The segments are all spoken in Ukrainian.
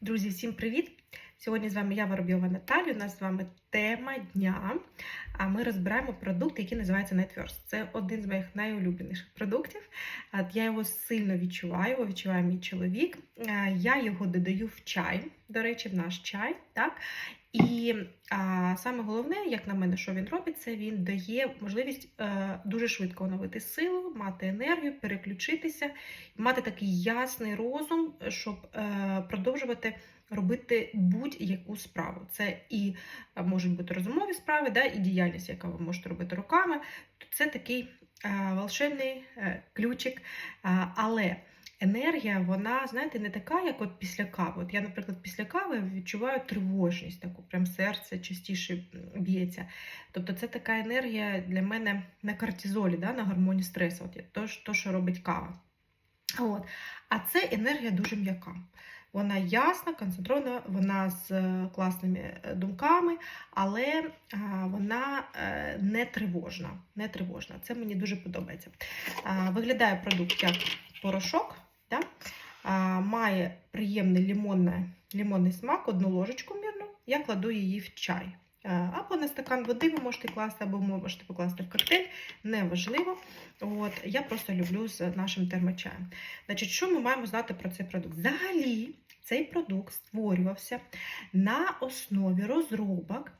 Друзі, всім привіт! Сьогодні з вами я Воробйова Наталія. У нас з вами тема дня. А ми розбираємо продукт, який називається Nightverse. Це один з моїх найулюбленіших продуктів. Я його сильно відчуваю, його відчуває мій чоловік. Я його додаю в чай, до речі, в наш чай. Так? І а, саме головне, як на мене, що він робить, це він дає можливість е, дуже швидко оновити силу, мати енергію, переключитися, мати такий ясний розум, щоб е, продовжувати робити будь-яку справу. Це і е, можуть бути розумові справи, да, і діяльність, яка ви можете робити руками. Це такий е, волшебний е, ключик. Е, але енергія, вона, знаєте, не така, як от після кави. От я, наприклад, після кави відчуваю тривожність, таку прям серце частіше б'ється. Тобто це така енергія для мене на кортизолі, да, на гормоні стресу. От то, то, що робить кава. От. А це енергія дуже м'яка. Вона ясна, концентрована, вона з е, класними е, думками, але вона е, не тривожна. Не тривожна. Це мені дуже подобається. Виглядає продукт як порошок, да? а, має приємний лимонний, лимонний смак, одну ложечку мірно. Я кладу її в чай. Або на стакан води ви можете класти, або можете покласти в коктейль, неважливо. От, Я просто люблю з нашим термочаєм. Значить, Що ми маємо знати про цей продукт? Взагалі, цей продукт створювався на основі розробок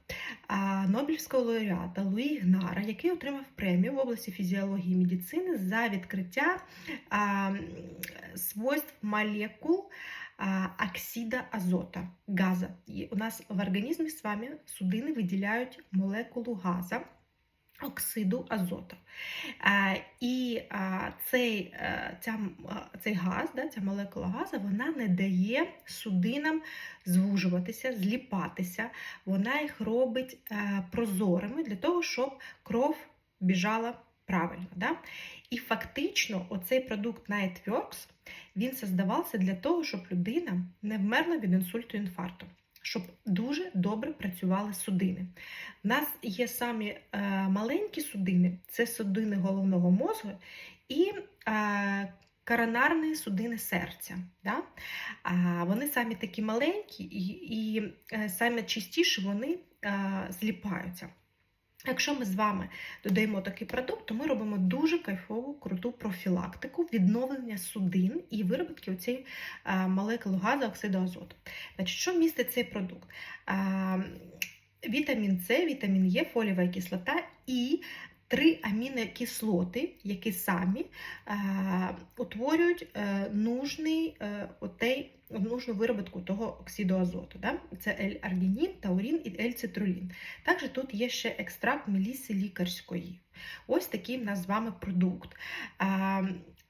Нобелівського лауреата Луї Гнара, який отримав премію в області фізіології і медицини за відкриття свойств молекул оксида азота, газа. І у нас в організмі з вами судини виділяють молекулу газа. Оксиду азоту. І цей е, ця, цей газ, ця молекула газу, вона не дає судинам звужуватися, зліпатися, вона їх робить прозорими для того, щоб кров біжала правильно. І фактично оцей продукт Nightworks, він создавався для того, щоб людина не вмерла від інсульту інфаркту щоб дуже добре працювали судини. У нас є самі е, маленькі судини, це судини головного мозку і е, коронарні судини серця. Да? А Вони самі такі маленькі і і е, саме частіше вони е, зліпаються. Якщо ми з вами додаємо такий продукт, то ми робимо дуже кайфову, круту профілактику відновлення судин і виробітки цієї молекули газу оксиду азоту. Значить, Що містить цей продукт? Вітамін С, вітамін Е, фолієва кислота і три амінокислоти, які самі е, утворюють е, нужний, е, отей, нужну виробітку того оксиду азоту. Да? Це L-аргінін, таурін і L-цитрулін. Також тут є ще екстракт меліси лікарської. Ось такий в нас з вами продукт. А,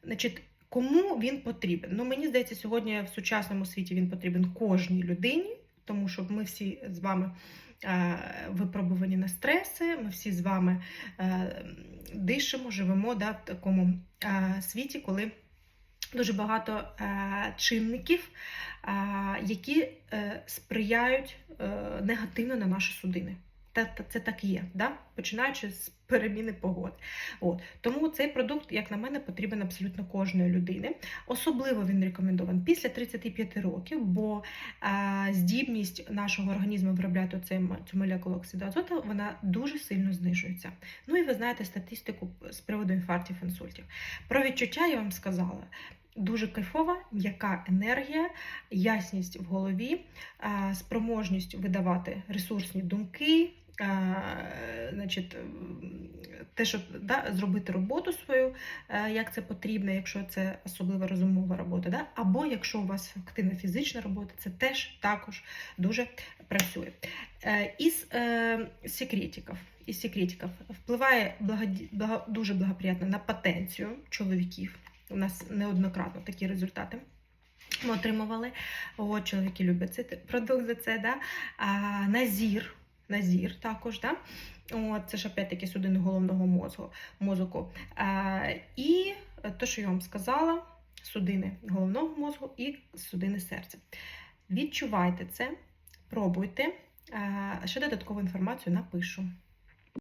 значить, Кому він потрібен? Ну, Мені здається, сьогодні в сучасному світі він потрібен кожній людині, тому що ми всі з вами випробувані на стреси, ми всі з вами дишимо, живемо да, в такому світі, коли дуже багато чинників, які е, сприяють е, негативно на наші судини це так є, да? починаючи з переміни погоди. От. Тому цей продукт, як на мене, потрібен абсолютно кожної людини. Особливо він рекомендований після 35 років, бо а, здібність нашого організму виробляти цю, цю молекулу оксиду азоту, вона дуже сильно знижується. Ну і ви знаєте статистику з приводу інфарктів, інсультів. Про відчуття я вам сказала. Дуже кайфова, м'яка енергія, ясність в голові, спроможність видавати ресурсні думки, значить, те, щоб да, зробити роботу свою, як це потрібно, якщо це особлива розумова робота, да? або якщо у вас активна фізична робота, це теж також дуже працює. Е, із е, секретиків, із секретиків впливає благоді... благо... дуже благоприятно на потенцію чоловіків. У нас неоднократно такі результати. Ми отримували. О, чоловіки люблять цей продукт за це. Да? А, Назір. Назір також. Да? От, це ж опять-таки судини головного мозку. мозку. Е, І те, що я вам сказала, судини головного мозку і судини серця. Відчувайте це, пробуйте. Ще додаткову інформацію напишу.